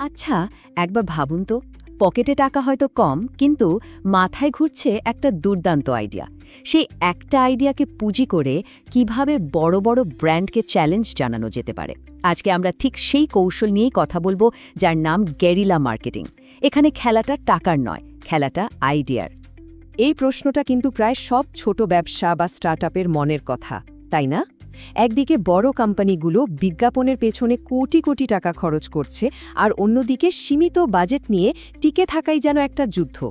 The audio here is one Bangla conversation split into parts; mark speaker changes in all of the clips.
Speaker 1: আচ্ছা একবার ভাবুন তো। পকেটে টাকা হয়তো কম, কিন্তু মাথায় ঘুরছে একটা দুর্দান্ত আইডিয়া। সেই একটা আইডিয়াকে পুঁজি করে কীভাবে বড় বড় ব্র্যান্ডকে চ্যালেঞ্জ জানানো যেতে পারে। আজকে আমরা ঠিক সেই কৌশল নিয়েই কথা বলব, যার নাম গেরিলা মার্কেটিং। এখানে খেলাটা টাকার নয়, খেলাটা আইডিয়ার।
Speaker 2: এই প্রশ্নটা কিন্তু প্রায় সব ছোট ব্যবসা বা স্টার্টআপের মনের কথা, তাই না? একদিকে বড় কোম্পানিগুলো বিজ্ঞাপনের পেছনে কোটি কোটি টাকা খরচ করছে আর অন্যদিকে সীমিত বাজেট নিয়ে টিকে থাকাই যেন একটা যুদ্ধ।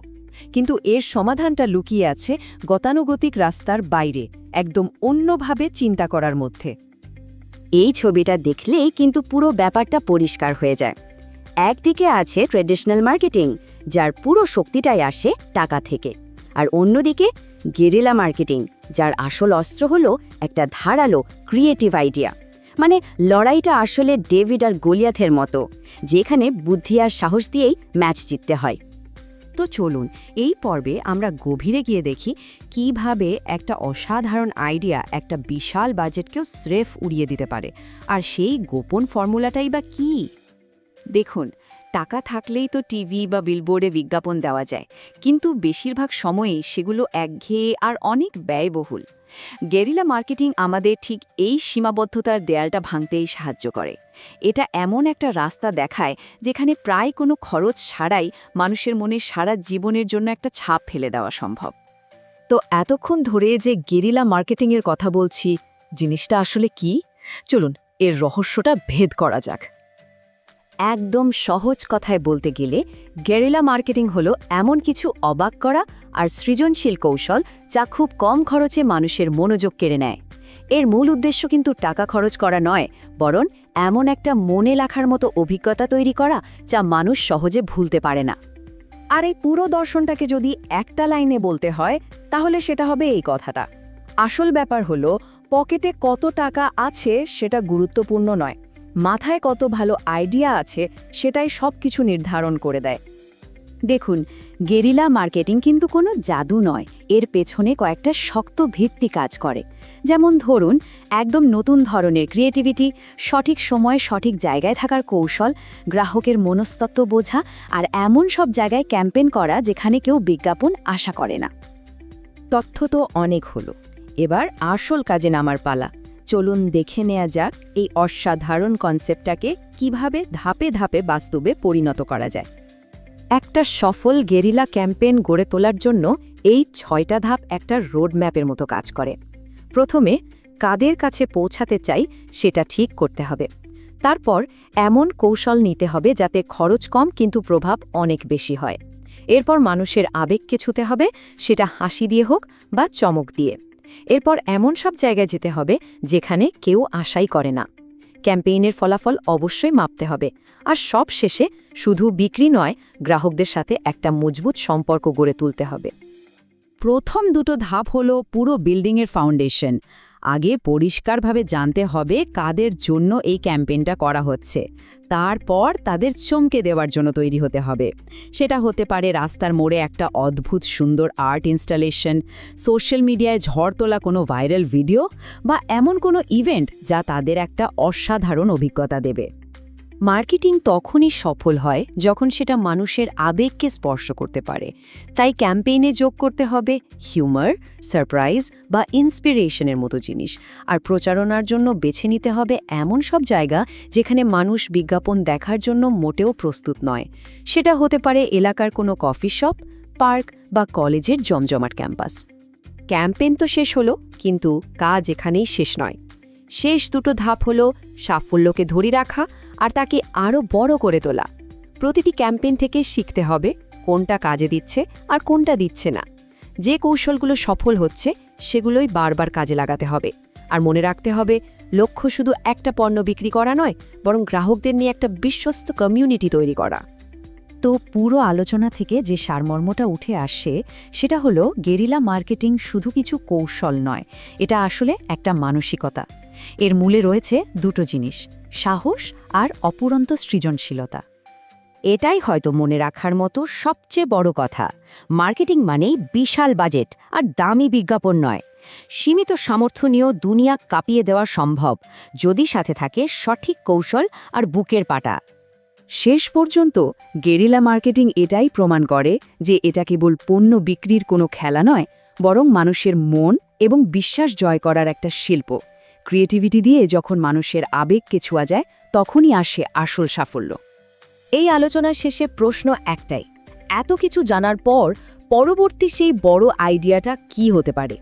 Speaker 2: কিন্তু এর সমাধানটা লুকিয়ে আছে গতানুগতিক রাস্তার বাইরে, একদম অন্যভাবে চিন্তা করার মধ্যে।
Speaker 1: এই ছবিটা দেখলেই কিন্তু পুরো ব্যাপারটা পরিষ্কার হয়ে যায়। একদিকে আছে ট্রেডিশনাল মার্কেটিং যার পুরো শক্তিটাই আসে টাকা থেকে। আর অন্যদিকে গেরিলা মার্কেটিং, যার আসল অস্ত্র হলো একটা ধারালো ক্রিয়েটিভ আইডিয়া। মানে লড়াইটা আসলে ডেভিড আর গলিয়াথের মতো, যেখানে বুদ্ধি আর সাহস দিয়েই ম্যাচ জিততে হয়। তো চলুন, এই পর্বে আমরা গভীরে গিয়ে দেখি কীভাবে একটা অসাধারণ আইডিয়া একটা বিশাল বাজেটকেও স্রেফ উড়িয়ে দিতে পারে। আর সেই গোপন ফর্মুলাটাই বা কী? দেখুন টাকা থাকলেই তো টিভি বা বিলবোর্ডে বিজ্ঞাপন দেওয়া যায়, কিন্তু বেশিরভাগ সময়েই সেগুলো একঘেয়ে আর অনেক ব্যয়বহুল। গেরিলা মার্কেটিং আমাদের ঠিক এই সীমাবদ্ধতার দেয়ালটা ভাঙতেই সাহায্য করে। এটা এমন একটা রাস্তা দেখায় যেখানে প্রায় কোনো খরচ ছাড়াই মানুষের মনে সারা জীবনের জন্য একটা ছাপ ফেলে দেওয়া সম্ভব।
Speaker 2: তো এতক্ষণ ধরে যে গেরিলা মার্কেটিংয়ের কথা বলছি, জিনিসটা আসলে কি? চলুন, এর রহস্যটা ভেদ করা যাক।
Speaker 1: একদম সহজ কথায় বলতে গেলে, গেরিলা মার্কেটিং হলো এমন কিছু অবাক করা আর সৃজনশীল কৌশল যা খুব কম খরচে মানুষের মনোযোগ কেড়ে নেয়। এর মূল উদ্দেশ্য কিন্তু টাকা খরচ করা নয়, বরং এমন একটা মনে রাখার মতো অভিজ্ঞতা তৈরি করা যা মানুষ সহজে ভুলতে পারে না।
Speaker 2: আর এই পুরো দর্শনটাকে যদি একটা লাইনে বলতে হয়, তাহলে সেটা হবে এই কথাটা। আসল ব্যাপার হলো, পকেটে কত টাকা আছে সেটা গুরুত্বপূর্ণ নয়। মাথায় কত ভালো আইডিয়া আছে সেটাই সব কিছু নির্ধারণ করে দেয়।
Speaker 1: দেখুন, গেরিলা মার্কেটিং কিন্তু কোনো জাদু নয়, এর পেছনে কয়েকটা শক্ত ভিত্তি কাজ করে। যেমন ধরুন, একদম নতুন ধরনের ক্রিয়েটিভিটি, সঠিক সময়ে সঠিক জায়গায় থাকার কৌশল, গ্রাহকের মনস্তত্ত্ব বোঝা আর এমন সব জায়গায় ক্যাম্পেন করা যেখানে কেউ বিজ্ঞাপন আশা করে না।
Speaker 2: তথ্য তো অনেক হলো। এবার আসল কাজে নামার পালা। চলুন দেখে নেওয়া যাক এই অসাধারণ কনসেপ্টটাকে কীভাবে ধাপে ধাপে বাস্তবে পরিণত করা যায়। একটা সফল গেরিলা ক্যাম্পেইন গড়ে তোলার জন্য এই ছয়টা ধাপ একটা রোডম্যাপের মতো কাজ করে। প্রথমে, কাদের কাছে পৌঁছাতে চাই সেটা ঠিক করতে হবে। তারপর, এমন কৌশল নিতে হবে যাতে খরচ কম কিন্তু প্রভাব অনেক বেশি হয়। এরপর মানুষের আবেগকে ছুতে হবে, সেটা হাসি দিয়ে হোক বা চমক দিয়ে। এরপর এমন সব জায়গায় যেতে হবে যেখানে কেউ আশাই করে না। ক্যাম্পেইনের ফলাফল অবশ্যই মাপতে হবে। আর সব শেষে শুধু বিক্রি নয়, গ্রাহকদের সাথে একটা মজবুত সম্পর্ক গড়ে তুলতে হবে।
Speaker 1: প্রথম দুটো ধাপ হলো পুরো বিল্ডিংয়ের ফাউন্ডেশন। আগে পরিষ্কারভাবে জানতে হবে কাদের জন্য এই ক্যাম্পেইনটা করা হচ্ছে। তারপর তাদের চমকে দেওয়ার জন্য তৈরি হতে হবে। সেটা হতে পারে রাস্তার মোড়ে একটা অদ্ভুত সুন্দর আর্ট ইনস্টলেশন, সোশ্যাল মিডিয়ায় ঝড় তোলা কোনো ভাইরাল ভিডিও বা এমন কোনো ইভেন্ট যা তাদের একটা অসাধারণ অভিজ্ঞতা দেবে। মার্কেটিং তখনই সফল হয় যখন সেটা মানুষের আবেগকে স্পর্শ করতে পারে। তাই ক্যাম্পেইনে যোগ করতে হবে হিউমার, সারপ্রাইজ বা ইন্সপিরেশনের মতো জিনিস। আর প্রচারণার জন্য বেছে নিতে হবে এমন সব জায়গা যেখানে মানুষ বিজ্ঞাপন দেখার জন্য মোটেও প্রস্তুত নয়। সেটা হতে পারে এলাকার কোনো কফি শপ, পার্ক বা কলেজের জমজমাট ক্যাম্পাস।
Speaker 2: ক্যাম্পেইন তো শেষ হলো, কিন্তু কাজ এখানেই শেষ নয়। শেষ দুটো ধাপ হলো সাফল্যকে ধরে রাখা আর তাকে আরও বড় করে তোলা। প্রতিটি ক্যাম্পেইন থেকে শিখতে হবে কোনটা কাজে দিচ্ছে আর কোনটা দিচ্ছে না। যে কৌশলগুলো সফল হচ্ছে সেগুলোই বারবার কাজে লাগাতে হবে। আর মনে রাখতে হবে, লক্ষ্য শুধু একটা পণ্য বিক্রি করা নয়, বরং গ্রাহকদের নিয়ে একটা বিশ্বস্ত কমিউনিটি তৈরি করা।
Speaker 1: তো পুরো আলোচনা থেকে যে সারমর্মটা উঠে আসে, সেটা হলো গেরিলা মার্কেটিং শুধু কিছু কৌশল নয়, এটা আসলে একটা মানসিকতা। এর মূলে রয়েছে দুটো জিনিস, সাহস আর অপুরন্ত সৃজনশীলতা।
Speaker 2: এটাই হয়তো মনে রাখার মতো সবচেয়ে বড় কথা। মার্কেটিং মানেই বিশাল বাজেট আর দামি বিজ্ঞাপন নয়। সীমিত সামর্থ্য নিয়েও দুনিয়া কাঁপিয়ে দেওয়া সম্ভব, যদি সাথে থাকে সঠিক কৌশল আর বুকের পাটা।
Speaker 1: শেষ পর্যন্ত গেরিলা মার্কেটিং এটাই প্রমাণ করে যে এটা কেবল পণ্য বিক্রির কোনো খেলা নয়, বরং মানুষের মন এবং বিশ্বাস জয় করার একটা শিল্প। ক্রিয়েটিভিটি দিয়ে যখন মানুষের আবেগকে ছোঁয়া যায়, তখনই আসে আসল সাফল্য।
Speaker 2: এই আলোচনার শেষে প্রশ্ন একটাই, এত কিছু জানার পর পরবর্তী সেই বড় আইডিয়াটা কি হতে পারে?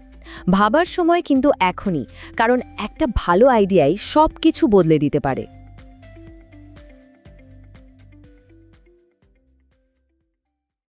Speaker 2: ভাবার সময় কিন্তু এখনই, কারণ একটা ভালো আইডিয়াই সব কিছু বদলে দিতে পারে।